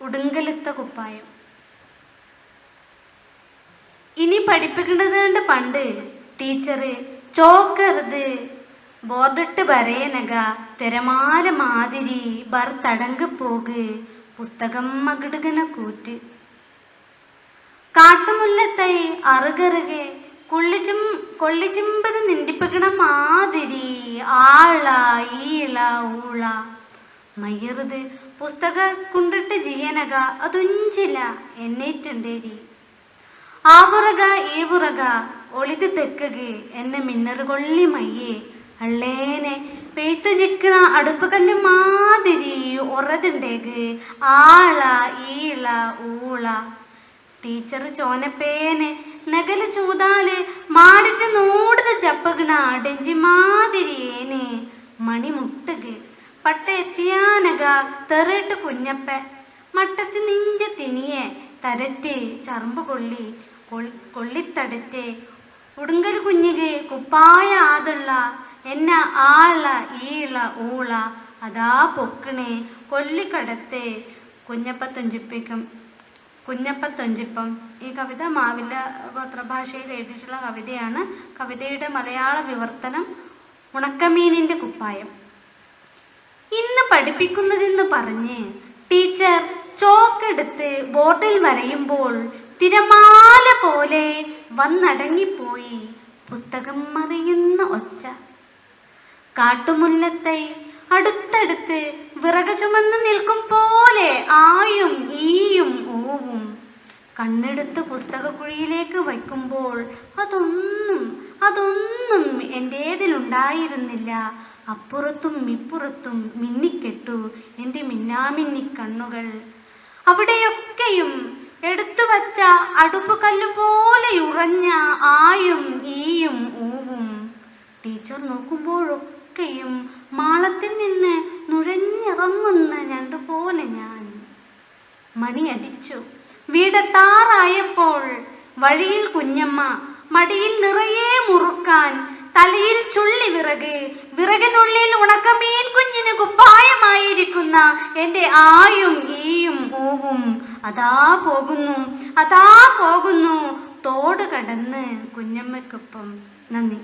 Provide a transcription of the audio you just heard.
ഉടുങ്കലുത്ത കുപ്പായം. ഇനി പഠിപ്പിക്കേണ്ടതുണ്ട് കൊണ്ട് പണ്ട് ടീച്ചറ് ചോക്കരുത് ബോർഡിട്ട് വരയനക തിരമാല മാതിരി ബർ തടങ്ക് പോക് പുസ്തകം മകിടുകന കൂറ്റ്. കാട്ടുമുല്ലത്തൈ അറുകറുകെ കൊള്ളിച്ചും കൊള്ളിച്ചുമ്പത് നിണ്ടിപ്പിക്കണ മാതിരി ആള ഈള ഊള. മയ്യറുത് പുസ്തക കുണ്ടിട്ട് ജീയനക അതൊഞ്ചില എന്നേറ്റുണ്ടേരി. ആവുറക ഈവുറക ഒളിത് തെക്കുക എന്നെ മിന്നറുകൊള്ളി മയ്യേ. അള്ളേനെ പെയ്ത്ത് ചിക്കണ അടുപ്പുകല്ല് മാതിരി ഉറതുണ്ടേക്ക് ആള ഈള ഊള. ടീച്ചർ ചോനപ്പേനെ നഗല ചൂതാൽ മാടിട്ട് നൂടുത ചപ്പകണ ഡെഞ്ചി മാതിരിയേനെ. ഏനെ മണി മുട്ടുക പട്ട എത്തിയാനക തെറിട്ട് കുഞ്ഞപ്പ. മട്ടത്ത് നിഞ്ച തിനിയെ തരറ്റ് ചറുമ്പ് കൊള്ളി കൊള്ളിത്തടറ്റ്. ഉടുങ്കൽ കുഞ്ഞിക്ക് കുപ്പായ ആതുള്ള എന്ന ആള ഈള ഊള അതാ പൊക്കണേ കൊല്ലിക്കടത്ത് കുഞ്ഞപ്പ കുഞ്ഞപ്പത്തൊഞ്ചിപ്പം. കുഞ്ഞപ്പ തൊഞ്ചിപ്പം ഈ കവിത മാവില്ല ഗോത്രഭാഷയിൽ എഴുതിയിട്ടുള്ള കവിതയാണ്. കവിതയുടെ മലയാള വിവർത്തനം ഉണക്കമീനിന്റെ കുപ്പായം. ഇന്ന് പഠിപ്പിക്കുന്നതെന്ന് പറഞ്ഞ് ടീച്ചർ ചോക്കെടുത്ത് ബോർഡിൽ വരയുമ്പോൾ തിരമാല പോലെ വന്നടങ്ങിപ്പോയി പുസ്തകം മറിയുന്ന ഒച്ച. കാട്ടുമുല്ലത്തെ അടുത്തടുത്ത് വിറക് ചുമന്ന് നിൽക്കും പോലെ ആയും ഈയും ഓവും കണ്ണെടുത്ത് പുസ്തകക്കുഴിയിലേക്ക് വയ്ക്കുമ്പോൾ അതൊന്നും അതൊന്നും എന്റേതിലുണ്ടായിരുന്നില്ല അപ്പുറത്തും ഇപ്പുറത്തും മിന്നിക്കെട്ടു എന്റെ മിന്നാമിന്നി കണ്ണുകൾ. അവിടെയൊക്കെയും എടുത്തു വച്ച അടുപ്പ് കല്ല് പോലെ ഉറഞ്ഞ ആയും ഈയും ഊവും. ടീച്ചർ നോക്കുമ്പോഴൊക്കെയും മാളത്തിൽ നിന്ന് നുഴഞ്ഞിറങ്ങുന്ന ഞണ്ടുപോലെ ഞാൻ. മണിയടിച്ചു. വീടെത്താറായപ്പോൾ വഴിയിൽ കുഞ്ഞമ്മ മടിയിൽ നിറയെ മുറുക്കാൻ തലയിൽ ചുള്ളി വിറക്. വിറകിനുള്ളിൽ ഉണക്കമീൻ കുഞ്ഞിന് കുപ്പായമായിരിക്കുന്ന എന്റെ ആയും ഈയും ഓവും അതാ പോകുന്നു അതാ പോകുന്നു. തോട് കടന്ന് കുഞ്ഞമ്മയ്ക്കൊപ്പം നന്ദി.